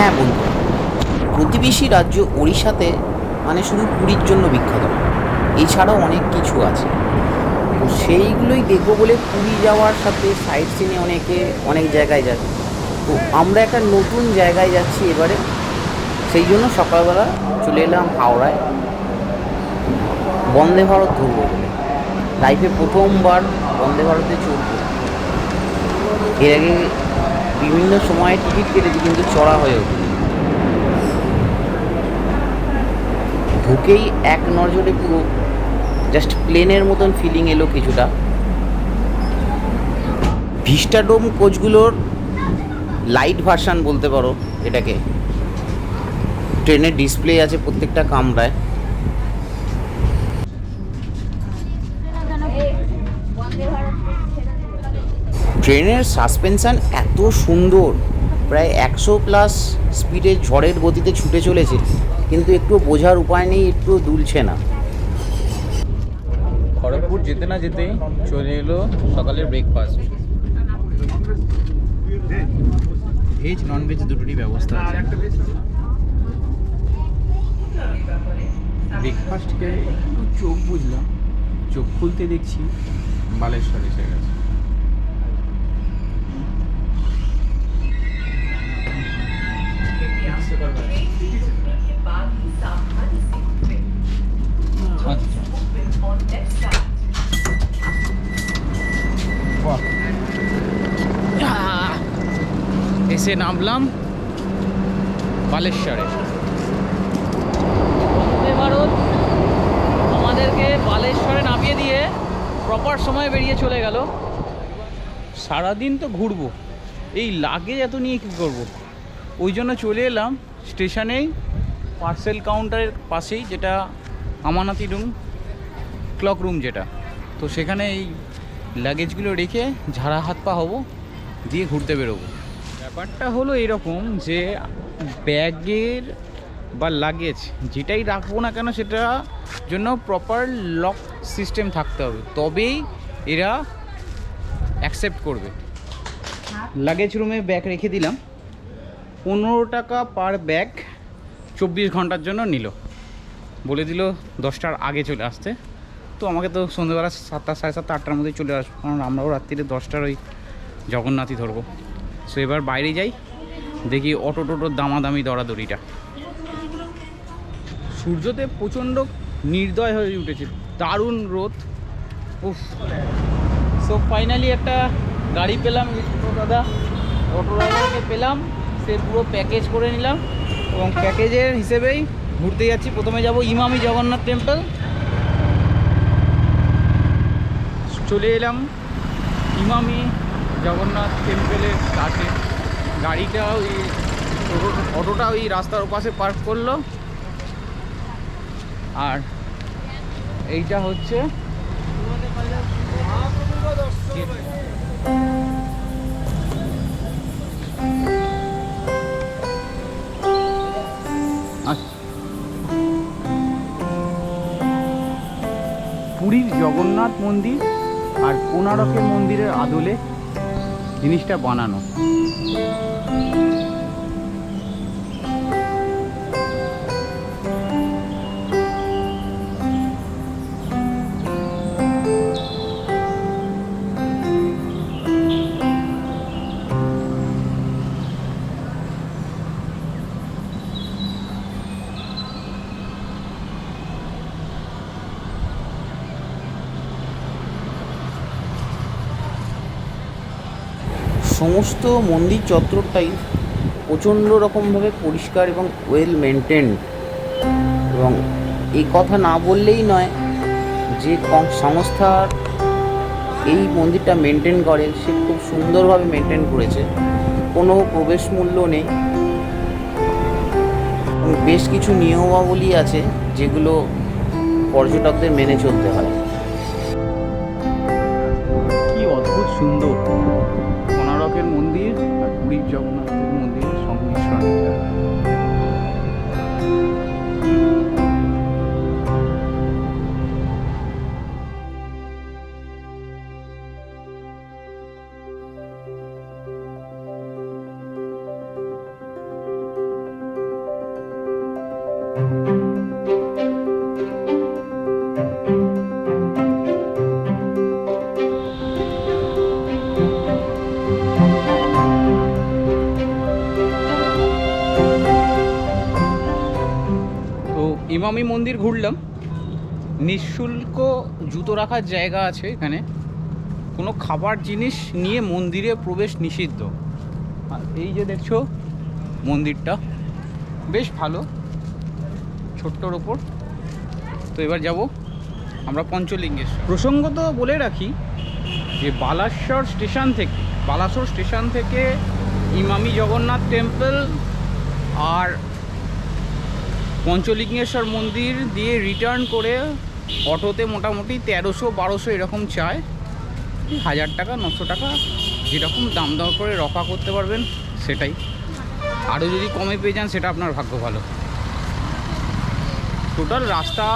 হ্যাঁ বন্ধু। প্রতিবেশী রাজ্য ওড়িশাতে মানে শুধু পুরীর জন্য বিখ্যাত। এছাড়াও অনেক কিছু আছে। তো সেইগুলোই দেখব বলে পুরী যাওয়ার সাথে সাইড সিনে অনেকে অনেক জায়গায় যায় তো আমরা একটা নতুন জায়গায় যাচ্ছি এবারে। সেই জন্য সকালবেলা চলে এলাম হাওড়ায়। বন্দে ভারত ধরবো বলে। লাইফে প্রথমবার বন্দে ভারতে চড়বো। এর আগে বিভিন্ন সময়ে টিকিট কেটেছি কিন্তু চড়া হয়ে ওঠেনি ঢুকেই এক নজরে পুরো জাস্ট প্লেনের মতন ফিলিং এলো কিছুটা। ভিস্টাডোম কোচগুলোর লাইট ভার্সান বলতে পারো এটাকে। ট্রেনের ডিসপ্লে আছে প্রত্যেকটা কামরায়। ট্রেনের সাসপেনশান এত সুন্দর। প্রায় একশো প্লাস স্পিডে ঝড়ের গতিতে ছুটে চলেছে। কিন্তু একটু বোঝার উপায় নেই একটু দুলছে না। খড়গপুর যেতে না যেতে চলে এলো সকালের ব্রেকফাস্ট ভেজ নন ভেজ দুটোরই ব্যবস্থা আছে। ব্রেকফাস্টকে একটু চোখ বুঝলাম। চোখ খুলতে দেখছি বালেশ্বর এসে গেছে। এসে নামলাম বালেশ্বরে। ভারত, আমাদেরকে বালেশ্বরে নামিয়ে দিয়ে প্রপার সময় বেরিয়ে চলে গেল। সারাদিন তো ঘুরবো। এই লাগেজ এত নিয়ে কী করব? ওই জন্য চলে এলাম। স্টেশনেই পার্সেল কাউন্টারের পাশেই যেটা আমানাতি রুম ক্লক রুম যেটা। তো সেখানে এই লাগেজগুলো রেখে ঝাড়া হাত পা হব দিয়ে ঘুরতে বেরোবো। ব্যাপারটা হলো এরকম যে ব্যাগের বা লাগেজ যেটাই রাখব না কেন সেটা জন্য প্রপার লক সিস্টেম থাকতে হবে। তবেই এরা অ্যাকসেপ্ট করবে। লাগেজ রুমে ব্যাগ রেখে দিলাম। পনেরো টাকা পার ব্যাগ চব্বিশ ঘণ্টার জন্য নিল। বলে দিল, দশটার আগে চলে আসতে। তো আমাকে তো সন্ধ্যেবেলা সাতটা, সাড়ে সাতটা, আটটার মধ্যেই চলে আসব। কারণ আমরাও রাত্রিরে দশটার ওই জগন্নাথই ধরবো। সো এবার বাইরে যাই, দেখি অটো টোটোর দামাদামি দরাদরিটা। সূর্যতে প্রচণ্ড নির্দয় হয়ে উঠেছে। দারুণ রোদ। উফ। সো ফাইনালি একটা গাড়ি পেলাম দাদা। অটো ড্রাইভারকে পেলাম। সে পুরো প্যাকেজ করে নিলাম এবং প্যাকেজের হিসেবেই ঘুরতে যাচ্ছি। প্রথমে যাব ইমামি জগন্নাথ টেম্পল চলে এলাম ইমামি জগন্নাথ টেম্পলের কাছে। গাড়িটা ওই টোটো- অটোটা ওই রাস্তার ওপাশে পার্ক করল। আর এইটা হচ্ছে পুরীর জগন্নাথ মন্দির আর কোনারকের মন্দিরের আদলে জিনিসটা বানানো। সমস্ত মন্দির চত্বরটাই প্রচণ্ড রকমভাবে পরিষ্কার এবং ওয়েল মেনটেন্ড এবং এই কথা না বললেই নয় যে সংস্থার এই মন্দিরটা মেনটেন করে, সে খুব সুন্দরভাবে মেনটেন করেছে। কোনো প্রবেশ মূল্য নেই। বেশ কিছু নিয়মাবলী আছে যেগুলো পর্যটকদের মেনে চলতে হয়। জগন্নাথের মন্দিরের সংমিশ্রণ এটা। মন্দির ঘুরলাম। নিঃশুল্ক জুতো রাখার জায়গা আছে এখানে। কোনো খাবার জিনিস নিয়ে মন্দিরে প্রবেশ নিষিদ্ধ। আর এই যে দেখছ মন্দিরটা, বেশ ভালো, ছোট্টর ওপর। তো এবার যাব আমরা পঞ্চলিঙ্গেশ্বর। প্রসঙ্গত বলে রাখি যে বালাসর স্টেশন থেকে, বালাসর স্টেশন থেকে ইমামি জগন্নাথ টেম্পল আর পঞ্চলিঙ্গেশ্বর মন্দির দিয়ে রিটার্ন করে অটোতে মোটামুটি তেরোশো, বারোশো এরকম চায়। হাজার টাকা, নশো টাকা, যেরকম দাম দর করে রফা করতে পারবেন, সেটাই। আরও যদি কমে পেয়ে যান, সেটা আপনার ভাগ্য ভালো। টোটাল রাস্তা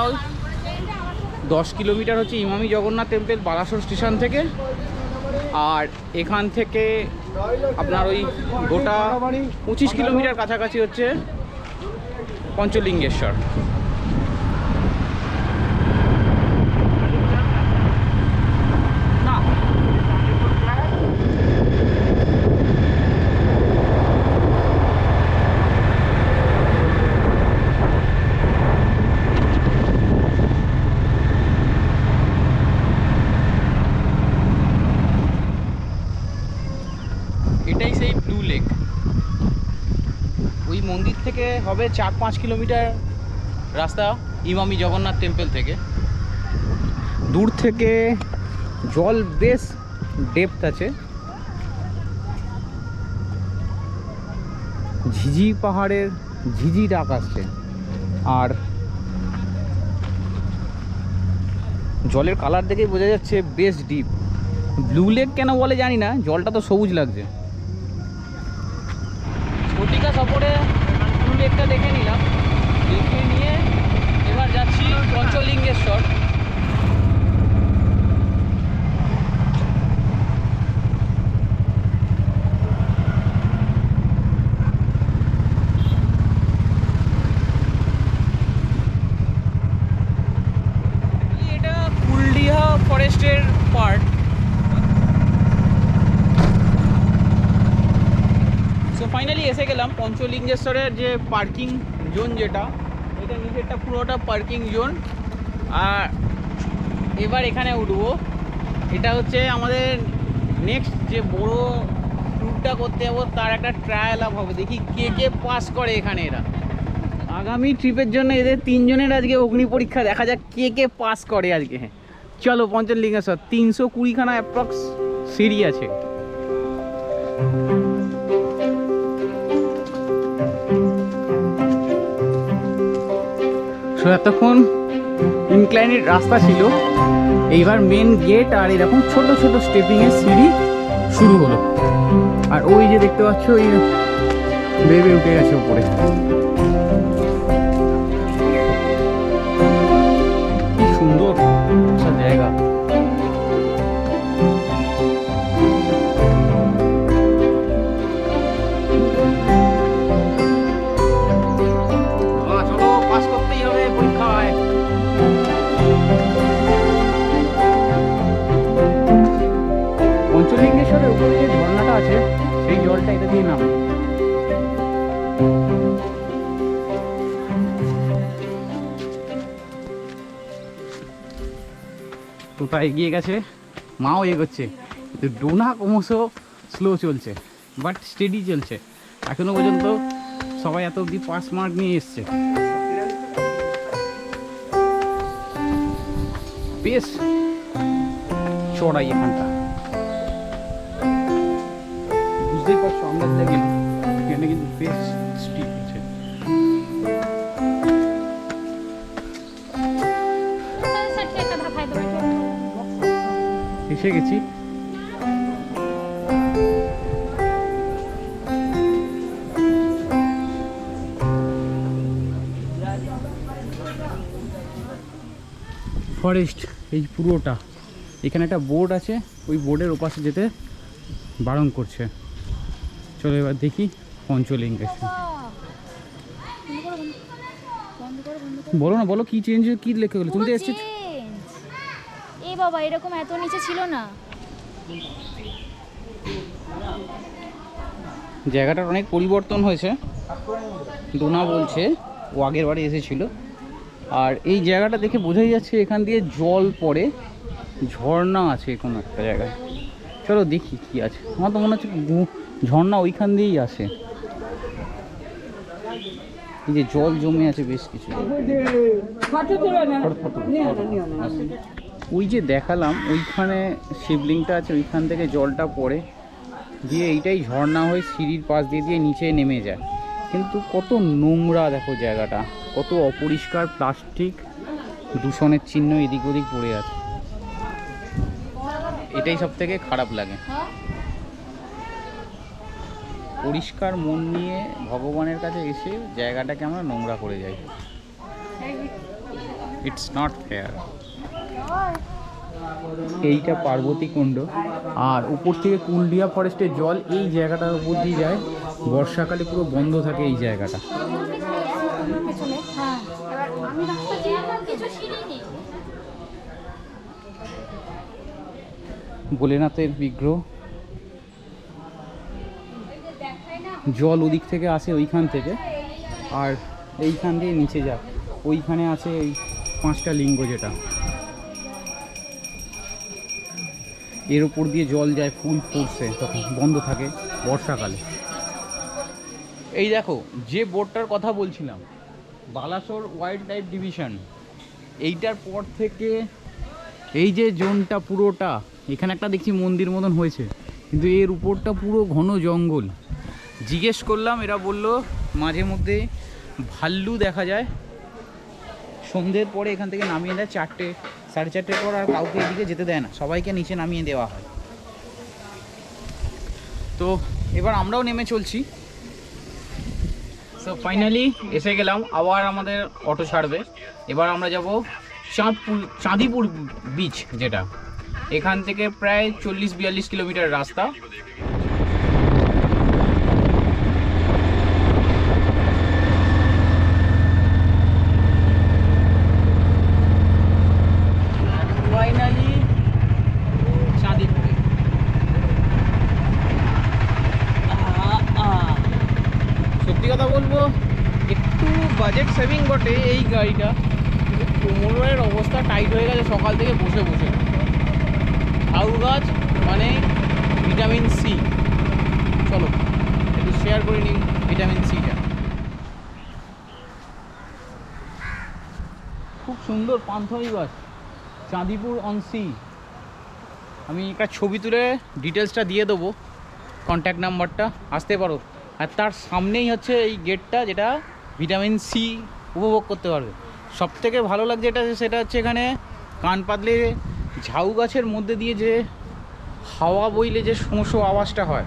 দশ কিলোমিটার হচ্ছে ইমামি জগন্নাথ টেম্পল বালাসর স্টেশন থেকে। আর এখান থেকে আপনার ওই গোটা পঁচিশ কিলোমিটার কাছাকাছি হচ্ছে পঞ্চলিঙ্গেশ্বর না এটাই সেই ব্লু লেক ওই মন্দির থেকে হবে চার পাঁচ কিলোমিটার রাস্তা ইমামি জগন্নাথ টেম্পল থেকে। দূর থেকে জল বেশ ডেপথ আছে। ঝিঝি পাহাড়ের ঝিঝি ডাক আসছে আর জলের কালার দেখেই বোঝা যাচ্ছে বেশ ডিপ ব্লু লেক কেন বলে জানি না জলটা তো সবুজ লাগছে। স্ফটিকা সফরে লেকটা দেখে নিলাম। দেখে নিয়ে এবার যাচ্ছি পঞ্চলিঙ্গেশ্বর। ফরেস্টের পার্ট সো ফাইনালি এসে গেলাম পঞ্চলিঙ্গেশ্বরের যে পার্কিং জোন যেটা, এটা নিজেরটা পুরোটা পার্কিং জোন আর এবার এখানে উঠবো। এটা হচ্ছে আমাদের নেক্সট যে বড় ট্যুরটা করতে যাব, তার একটা ট্রায়াল আপ হবে। দেখি কে কে পাস করে এখানে এরা। আগামী ট্রিপের জন্য এদের তিনজনের আজকে অগ্নি পরীক্ষা, দেখা যাক কে কে পাস করে আজকে। হ্যাঁ চলো পঞ্চলিঙ্গেশ্বর, তিনশো কুড়িখানা অ্যাপ্রক্স সিঁড়ি আছে। এতক্ষণ ইনক্লাইনের রাস্তা ছিল। এইবার মেন গেট আর এরকম ছোট ছোট স্টেপিং এর সিঁড়ি শুরু হলো। আর ওই যে দেখতে পাচ্ছ ওই বেবে উঠে গেছে উপরে। তোতা এগিয়ে গেছে, মাও এগোচ্ছে। কিন্তু ডোনা ক্রমশ স্লো চলছে বাট স্টেডি চলছে। এখনও পর্যন্ত সবাই এত অব্দি পাস মার্ক নিয়ে এসছে। বেশ, চড়াই এখানটা। বুঝতেই পারছ, আমরা গেলাম এখানে কিন্তু বেশ পৌঁছে গেছি। ফরেস্ট এই পুরোটা। এখানে একটা বোর্ড আছে, ওই বোর্ডের ওপাশে যেতে বারণ করছে। চলো এবার দেখি পঞ্চলিঙ্গ বলো না, বলো কি চেঞ্জ কি লেখা গেলো তুমি তো এসেছ বাবা এরকম এত নিচে ছিল না। জায়গাটার অনেক পরিবর্তন হয়েছে। ডোনা বলছে ও আগের বারে এসেছিল। আর এই জায়গাটা দেখে বোঝাই যাচ্ছে এখান দিয়ে জল পড়ে। ঝর্ণা আছে কোনো একটা জায়গায়। চলো দেখি কি আছে। আমার তো মনে হচ্ছে ঝর্ণা ওইখান দিয়েই আসে এই যে জল জমে আছে বেশ কিছু। ওই যে দেখালাম, ওইখানে শিবলিংটা আছে, ওইখান থেকে জলটা পড়ে। দিয়ে এইটাই ঝর্ণা হয়ে সিঁড়ির পাশ দিয়ে দিয়ে নিচে নেমে যায়। কিন্তু কত নোংরা দেখো জায়গাটা, কত অপরিষ্কার প্লাস্টিক, দূষণের চিহ্ন এদিক ওদিক পড়ে আছে। এটাই সব থেকে খারাপ লাগে। পরিষ্কার মন নিয়ে ভগবানের কাছে এসে জায়গাটাকে আমরা নোংরা করে যাই। ইটস নট ফেয়ার এইটা পার্বতী কুণ্ড। আর উপর থেকে কুলডিয়া ফরেস্টের জল এই জায়গাটার উপর দিয়ে যায়। বর্ষাকালে পুরো বন্ধ থাকে এই জায়গাটা। ভোলেনাথের বিগ্রহ। জল ওদিক থেকে আসে ওইখান থেকে। আর এইখান দিয়ে নিচে যায় ওইখানে আছে এই পাঁচটা লিঙ্গ যেটা। এর উপর দিয়ে জল যায়, ফুল ফুটছে তখন, বন্ধ থাকে বর্ষাকালে। এই দেখো, যে বোর্ডটার কথা বলছিলাম, বালাসোর ওয়াইল্ড লাইফ ডিভিশন, এইটার পর থেকে এই যে জোনটা পুরোটা, এখানে একটা দেখছি মন্দির মতন হয়েছে, কিন্তু এর উপরটা পুরো ঘন জঙ্গল। জিজ্ঞেস করলাম, এরা বলল, মাঝে মধ্যে ভাল্লু দেখা যায়, সন্ধ্যের পরে এখান থেকে নামিয়ে দেয় চারটে সাড়ে চারটের পর আর কাউকে এদিকে যেতে দেয় না। সবাইকে নিচে নামিয়ে দেওয়া হয়। তো এবার আমরাও নেমে চলছি। তো ফাইনালি এসে গেলাম। আবার আমাদের অটো ছাড়বে। এবার আমরা যাব চাঁদপুর, চাঁদিপুর বিচ যেটা। এখান থেকে প্রায় চল্লিশ বিয়াল্লিশ কিলোমিটার রাস্তা ফাইনালি চাঁদিপুরে সত্যি কথা বলব একটু বাজেট সেভিং বটে এই গাড়িটা কিন্তু কোমরের অবস্থা টাইট হয়ে গেছে সকাল থেকে বসে বসে ঝাউ গাছ মানে ভিটামিন সি চলো একটু শেয়ার করে নিন ভিটামিন সিটা খুব সুন্দর পান্থনি গাছ চাঁদিপুর অন সি আমি একটা ছবি তুলে ডিটেলসটা দিয়ে দেবো কন্ট্যাক্ট নাম্বারটা আসতে পারো। আর তার সামনেই হচ্ছে এই গেটটা যেটা ভিটামিন সি উপভোগ করতে পারবে। সব থেকে ভালো লাগছে যেটা সেটা হচ্ছে এখানে কান পাতলে ঝাউ গাছের মধ্যে দিয়ে যে হাওয়া বইলে যে শোঁ আওয়াজটা হয়।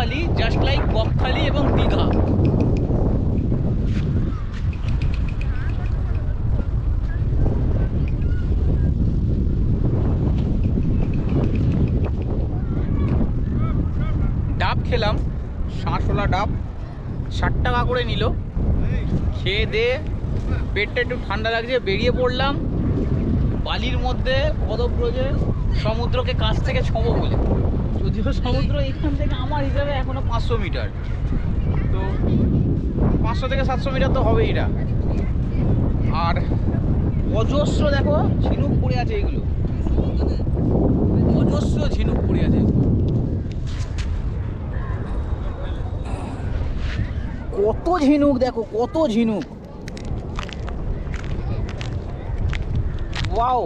সাদা জাস্ট লাইক বকখালি এবং দীঘা। ডাব খেলাম শাঁসওয়ালা ডাব। ষাট টাকা করে নিল। খেয়ে দিয়ে পেটটা একটু ঠান্ডা লাগছে, বেরিয়ে পড়লাম। বালির মধ্যে পদব্রজে সমুদ্রকে কাছ থেকে ছোঁবো বলে। যদিও সমুদ্র এখান থেকে আমার হিসাবে এখনও পাঁচশো মিটার। তো পাঁচশো থেকে সাতশো মিটার তো হবেই এটা। আর অজস্র দেখো ঝিনুক পড়ে আছে এগুলো। অজস্র ঝিনুক পড়ে আছে। কত ঝিনুক দেখো, কত ঝিনুক। ওয়াও!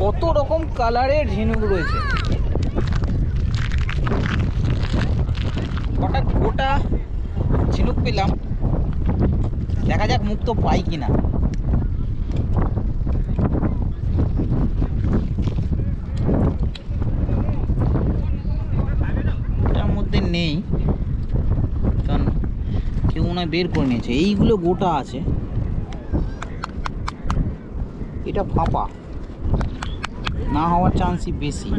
কত রকম কালারের ঝিনুক রয়েছে। হঠাৎ গোটা ঝিনুক পেলাম। দেখা যাক মুক্ত পাই কিনা। হয় বের করে নিয়েছে। এইগুলো গোটা আছে। এটা ফাঁপা। না হওয়ার চান্সই বেশি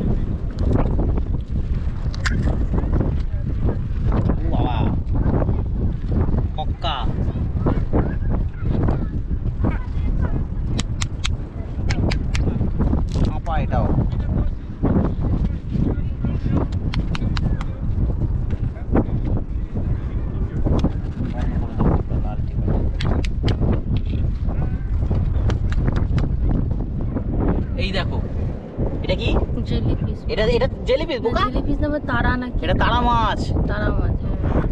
ও বাবা পক্কা ফাঁপা এটাও এই দেখো এটা কি? জেলিপিস এটা এটা জেলিপি বোকা? জেলিপিস নামে তারা নাকি? এটা তারা মাছ। তারা মাছ হ্যাঁ।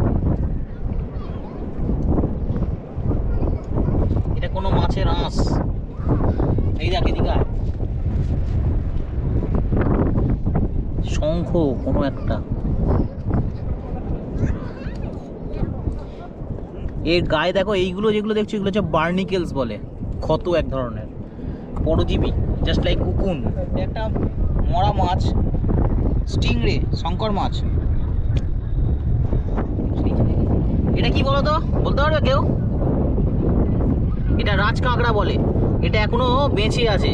এটা কোনো মাছের আঁশ। এই দেখ এদিকে। শঙ্খ কোনো একটা। এর গায়ে দেখো এইগুলো যেগুলো দেখছ এগুলো হচ্ছে বার্নিকেলস বলে। ক্ষত এক ধরনের। পরজীবী। জাস্ট লাইক কুকুন একটা মরা মাছ স্টিংরে শঙ্কর মাছ। এটা কি বলো তো বলতে পারবে কেউ? এটা রাজ কাঁকড়া বলে। এটা এখনও বেঁচে আছে।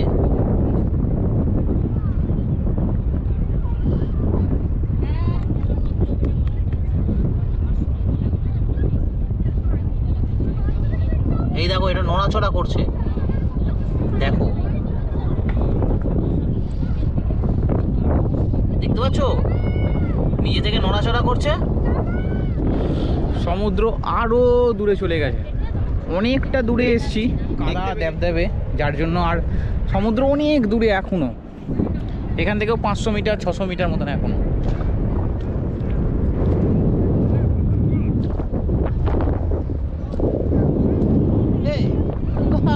এই দেখো, এটা নড়াচড়া করছে। দেখো। দেখতে পারছ নিজে থেকে নড়াচড়া করছে? সমুদ্র আরও দূরে চলে গেছে। অনেকটা দূরে এসছি। কাদা দেব দেবে যার জন্য আর সমুদ্র অনেক দূরে এখনও এখান থেকেও পাঁচশো মিটার ছশো মিটার মতন এখনও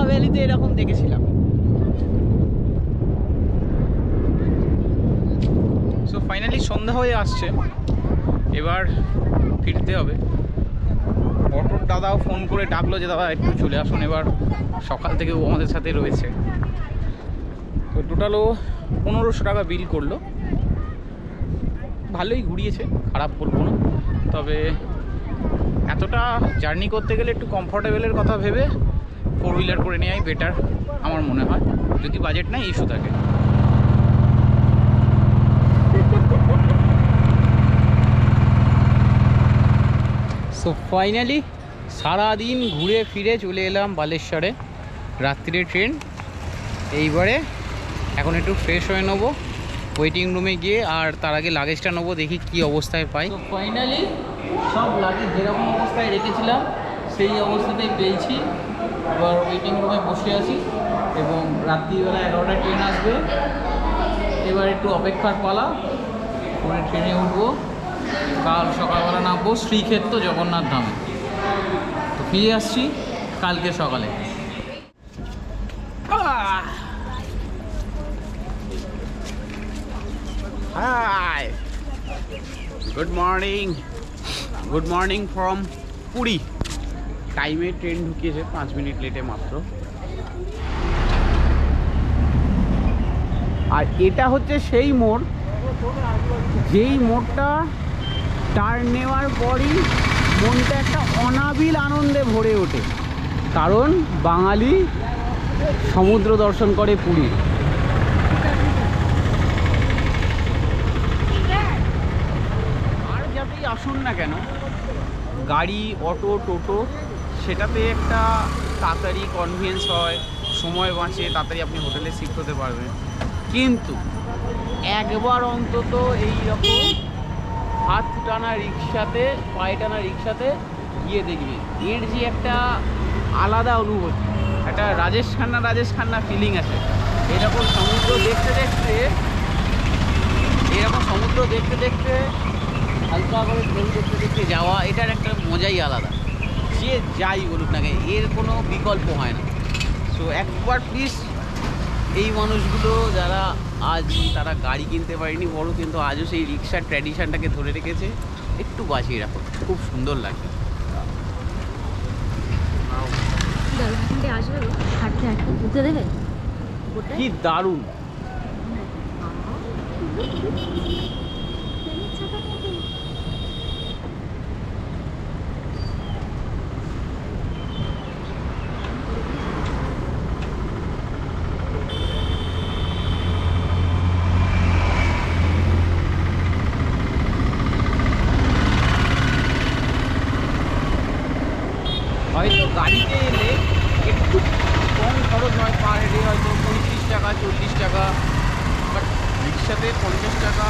ভ্যালিতে এরকম দেখেছিলাম সো ফাইনালি সন্ধ্যা হয়ে আসছে। এবার ফিরতে হবে। অটোর দাদাও ফোন করে ডাকলো যে, দাদা, একটু চলে আসুন। এবার সকাল থেকে ও আমাদের সাথে রয়েছে। তো টোটাল ও পনেরোশো টাকা বিল করল। ভালোই ঘুরিয়েছে, খারাপ বলব না। তবে এতটা জার্নি করতে গেলে একটু কমফোর্টেবলের কথা ভেবে ফোর হুইলার করে নেওয়াই বেটার আমার মনে হয়। যদি বাজেট নাই ইস্যু থাকে। সো ফাইনালি সারাদিন ঘুরে ফিরে চলে এলাম বালেশ্বরে। রাত্রিরে ট্রেন। এইবারে এখন একটু ফ্রেশ হয়ে নেব। ওয়েটিং রুমে গিয়ে আর তার আগে লাগেজটা নেব, দেখি কি অবস্থায় পাই। ফাইনালি সব লাগেজ যেরকম অবস্থায় রেখেছিলাম, সেই অবস্থাতেই পেয়েছি। এবার ওয়েটিং রুমে বসে আছি এবং রাত্রিবেলা এগারোটায় ট্রেন আসবে। এবার একটু অপেক্ষার পালা, পরে ট্রেনে উঠবো। কাল সকালবেলা নামবো শ্রীক্ষেত্র জগন্নাথ ধামে। তো ফিরে আসছি কালকে সকালে। Hi! Good morning good morning from Puri টাইমে ট্রেন ঢুকিয়েছে, পাঁচ মিনিট লেটে মাত্র। আর এটা হচ্ছে সেই মোড়, যেই মোড়টা টার্ন নেওয়ার পরই মনটা একটা অনাবিল আনন্দে ভরে ওঠে। কারণ বাঙালি সমুদ্র দর্শন করে পুরী। আর যাতেই আসুন না কেন, গাড়ি, অটো, টোটো, সেটাতে একটা তাড়াতাড়ি কনভিয়েন্স হয়, সময় বাঁচে, তাড়াতাড়ি আপনি হোটেলে শিফট হতে পারবেন। কিন্তু একবার অন্তত এই রকম হাত টানা রিক্সাতে, পায়ে টানা রিক্সাতে গিয়ে দেখবে। এর যে একটা আলাদা অনুভূতি, একটা রাজেশ খান্না রাজেশ খান্না ফিলিং আছে। এরকম সমুদ্র দেখতে দেখতে, এরকম সমুদ্র দেখতে দেখতে হালকা করে ঢেউ দেখতে দেখতে যাওয়া, এটার একটা মজাই আলাদা। যে যাই বলুক না এর কোনো বিকল্প হয় না। সো একবার প্লিজ এই মানুষগুলো যারা আজ তারা গাড়ি কিনতে পারেনি বড় কিন্তু আজও সেই রিক্সার ট্র্যাডিশনটাকে ধরে রেখেছে। একটু বাঁচিয়ে রাখো, খুব সুন্দর লাগে। গাড়িতে এলে একটু কম খরচ হয় পার হেডে হয়তো পঁয়ত্রিশ টাকা, চল্লিশ টাকা বাট রিক্সাতে পঞ্চাশ টাকা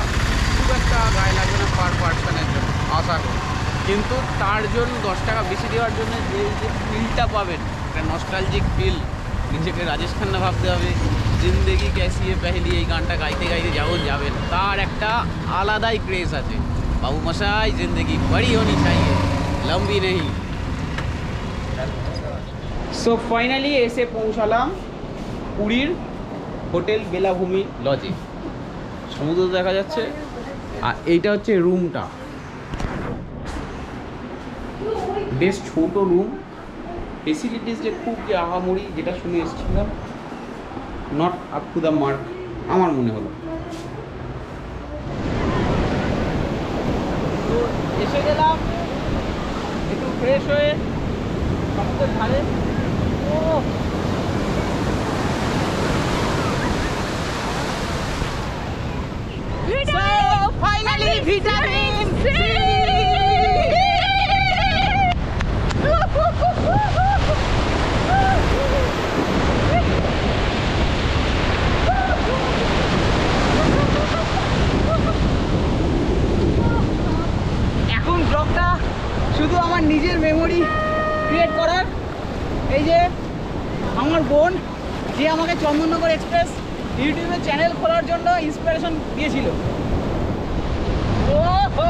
খুব একটা গায়ে লাগবে না পার পার্সনের জন্য, আশা করি। কিন্তু তার জন্য দশ টাকা বেশি দেওয়ার জন্য যে যে ফিলটা পাবেন, একটা নস্টালজিক ফিল নিজেকে রাজেশ খান্না ভাবতে হবে, জিন্দেগি ক্যাসিয়ে পেহেলি এই গানটা গাইতে গাইতে যেমন যাবেন, তার একটা আলাদাই ক্রেজ আছে। বাবু মশাই জিন্দেগি বড়ি হনি চাই লম্বি নেই। সো ফাইনালি এসে পৌঁছালাম পুরীর হোটেল বেলাভূমি লজে সমুদ্র দেখা যাচ্ছে। আর এইটা হচ্ছে রুমটা বেশ ছোট রুম ফেসিলিটিস যে খুব যে আহামরি, যেটা শুনে এসেছিলাম not up to the mark আমার মনে হলো। এসে গেলাম, একটু ফ্রেশ হয়ে, সমুদ্রের ধারে। ফাইনালি ভিটামিন সি শুধু আমার নিজের মেমোরি ক্রিয়েট করার। এই যে আমার বোন যে আমাকে চন্দননগর এক্সপ্রেস ইউটিউবে চ্যানেল খোলার জন্য ইন্সপিরেশন দিয়েছিল। ও হো